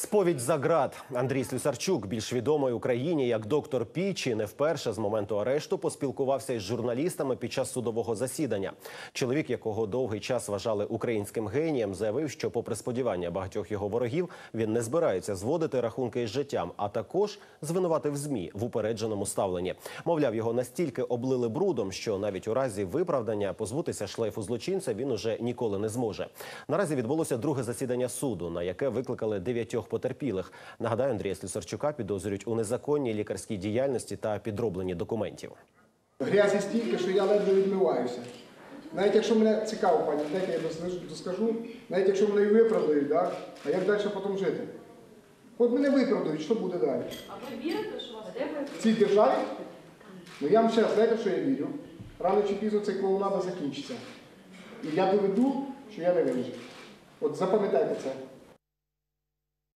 Сповідь за ґрат. Андрій Слюсарчук, більш відомий Україні як доктор Пічі, не вперше з моменту арешту поспілкувався із журналістами під час судового засідання. Чоловік, якого довгий час вважали українським генієм, заявив, що, попри сподівання багатьох його ворогів, він не збирається зводити рахунки із життям, а також звинуватив змі в упередженому ставленні. Мовляв, його настільки облили брудом, що навіть у разі виправдання позбутися шлейфу злочинця він уже ніколи не зможе. Наразі відбулося друге засідання суду, на яке викликали дев'ятьох потерпілих. Нагадаю, Андрія Слюсарчука підозрюють у незаконній лікарській діяльності та підробленні документів. Грязі стільки, що я ледве відмиваюся. Навіть якщо мене цікаво, пані, дайте я доскажу- навіть якщо мене і виправдають, да? а як далі потім жити? От мене виправдають, що буде далі? А ви вірите, що вас В цій державі? Ну я вам ще раз, знаєте, що я вірю? Рано чи пізно цей клоунада закінчиться. І я доведу, що я не винен. От запам'ятайте це.